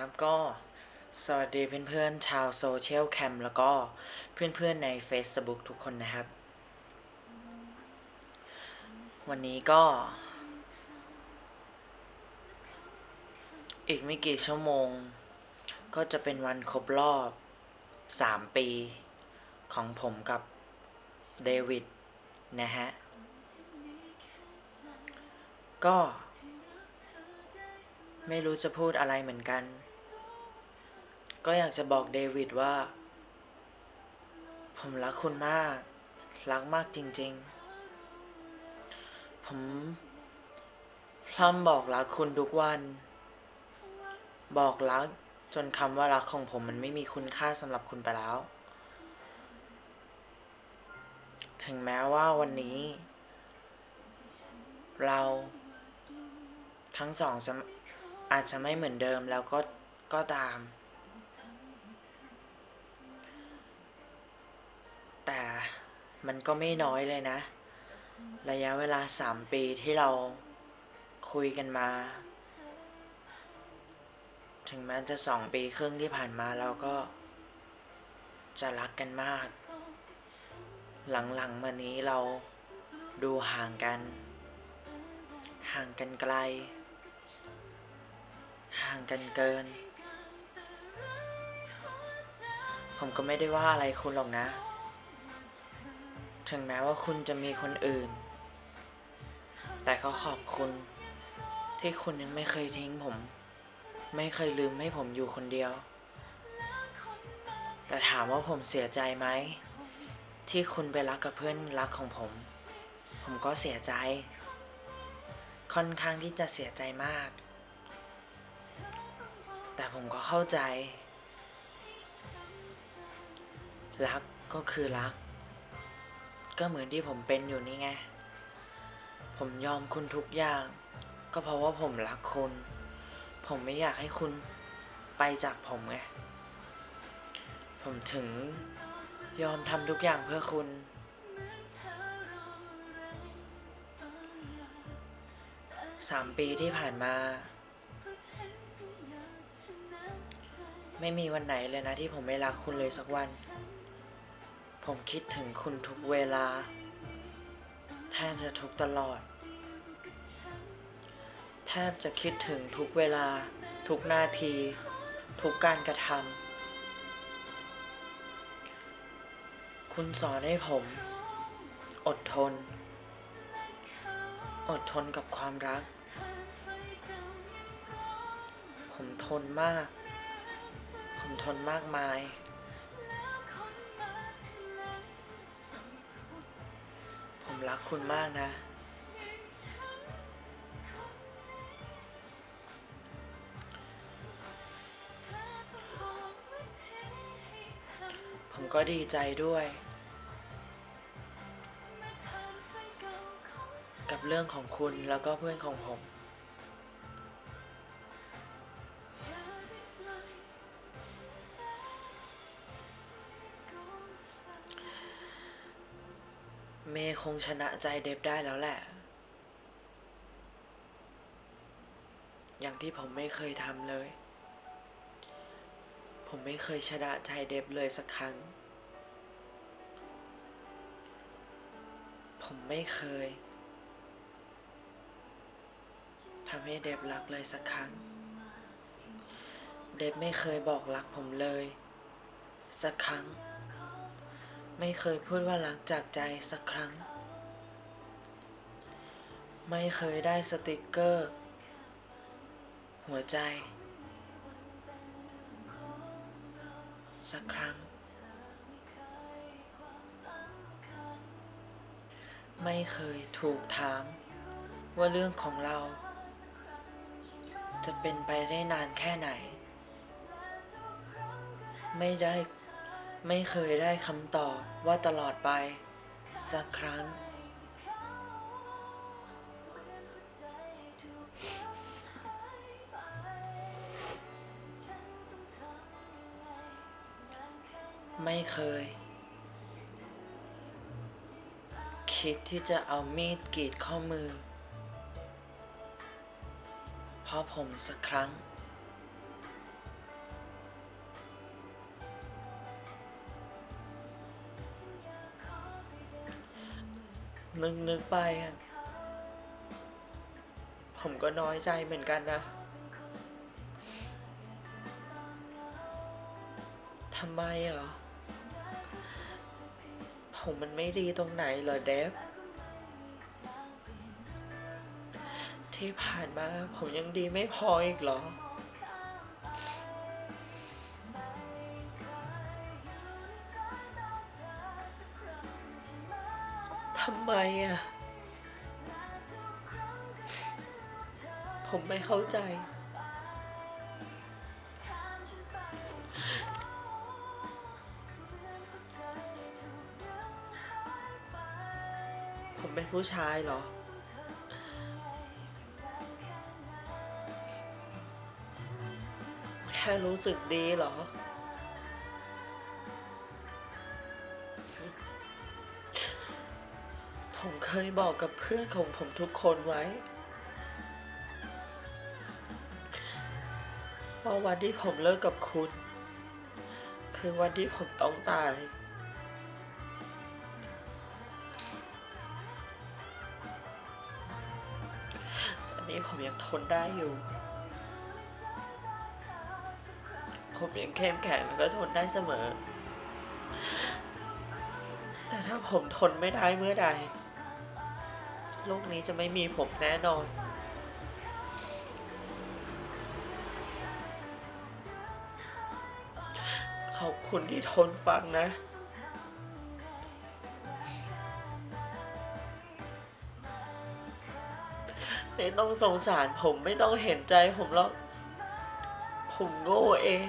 ครับก็สวัสดีเพื่อนๆชาวโซเชียลแคมแล้วก็เพื่อนๆใน Facebook ทุกคนนะครับ วันนี้ก็ อีกไม่กี่ชั่วโมง ก็จะเป็นวันครบรอบ3ปี ของผมกับเดวิดนะฮะ ก็ ไม่รู้จะพูดอะไรเหมือนกัน ก็อยากจะบอกเดวิดว่า ผมรักคุณมาก รักมากจริงๆ ผมพร่ำบอกรักคุณทุกวัน บอกรักจนคำว่ารักของผมมันไม่มีคุณค่าสำหรับคุณไปแล้ว ถึงแม้ว่าวันนี้ เราทั้งสองจะ อาจจะไม่เหมือนเดิมแล้วก็ก็ตาม แต่มันก็ไม่น้อยเลยนะ ระยะเวลาสามปีที่เราคุยกันมา ถึงแม้จะสองปีครึ่งที่ผ่านมาเราก็จะรักกันมาก หลังๆมานี้เราดูห่างกัน ห่างกันไกล ห่างกันเกิน ผมก็ไม่ได้ว่าอะไรคุณหรอกนะ ถึงแม้ว่าคุณจะมีคนอื่น แต่ก็ขอบคุณ ที่คุณยังไม่เคยทิ้งผม ไม่เคยลืมให้ผมอยู่คนเดียว แต่ถามว่าผมเสียใจไหม ที่คุณไปรักกับเพื่อนรักของผม ผมก็เสียใจ ค่อนข้างที่จะเสียใจมาก แต่ผมก็เข้าใจ รักก็คือรัก ก็เหมือนที่ผมเป็นอยู่นี่ไง ผมยอมคุณทุกอย่าง ก็เพราะว่าผมรักคุณ ผมไม่อยากให้คุณไปจากผมไง ผมถึงยอมทำทุกอย่างเพื่อคุณ สามปีที่ผ่านมา ไม่มีวันไหนเลยนะที่ผมไม่รักคุณเลยสักวัน ผมคิดถึงคุณทุกเวลาแทบจะทุกตลอด แทบจะคิดถึงทุกเวลา ทุกนาที ทุกการกระทำคุณสอนให้ผม อดทน อดทนกับความรัก ผมทนมาก ทนมากมาย ผมรักคุณมากนะ ผมก็ดีใจด้วย กับเรื่องของคุณแล้วก็เพื่อนของผม เมย์คงชนะใจเดฟได้แล้วแหละ อย่างที่ผมไม่เคยทำเลย ผมไม่เคยชนะใจเดฟเลยสักครั้ง ผมไม่เคยทำให้เดฟรักเลยสักครั้ง เดฟไม่เคยบอกรักผมเลย สักครั้ง ไม่เคยพูดว่ารักจากใจสักครั้ง ไม่เคยได้สติกเกอร์ หัวใจ สักครั้ง ไม่เคยถูกถาม ว่าเรื่องของเรา จะเป็นไปได้นานแค่ไหน ไม่ได้ ไม่เคยได้คำตอบว่าตลอดไป สักครั้ง ไม่เคย คิดที่จะเอามีดกรีดข้อมือ เพราะผมสักครั้ง นึกนึกไปอะผมก็น้อยใจเหมือนกันนะทำไมเหรอ ผมมันไม่ดีตรงไหนเหรอเดฟ ที่ผ่านมาผมยังดีไม่พออีกเหรอ ทำไมอะ ผมไม่เข้าใจ ผมเป็นผู้ชายเหรอ แค่รู้สึกดีเหรอ เคยบอกกับเพื่อนของผมทุกคนไว้ว่าวันที่ผมเลิกกับคุณ คือวันที่ผมต้องตายอันนี้ผมยังทนได้อยู่ ผมยังเข้มแข็งแล้วก็ทนได้เสมอ แต่ถ้าผมทนไม่ได้เมื่อใด โลกนี้จะไม่มีผมแน่นอน ขอบคุณที่ทนฟังนะ ไม่ต้องสงสารผมไม่ต้องเห็นใจผมหรอก ผมโง่เอง